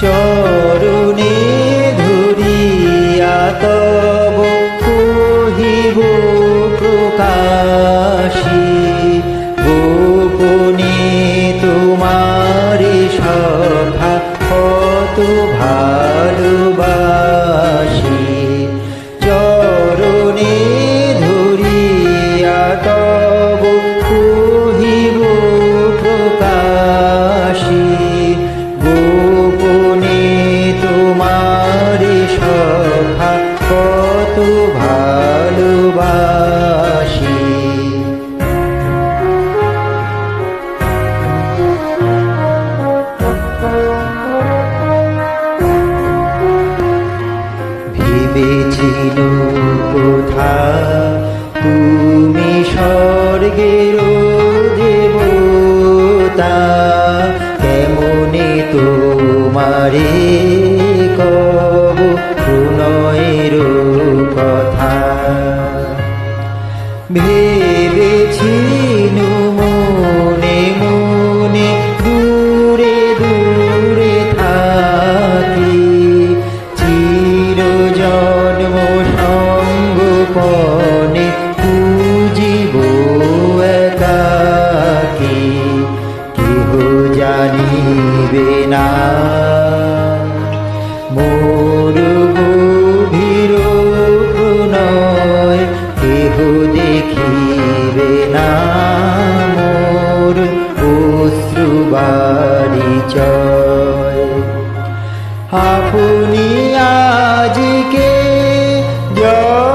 চরণে ধরিয়া তব কহিব ভালোবাসি। ভেবেছিল কোথা তুমি স্বর্গের দেবতা কেমনে তোমারে ভেবেছিল মনে মনে দূরে দূরে থাকি। চির জন্ম সঙ্গপনে পুজিব একাকি। কেহ জানিবে না অশ্রুবারি আপুনি আজকে যবে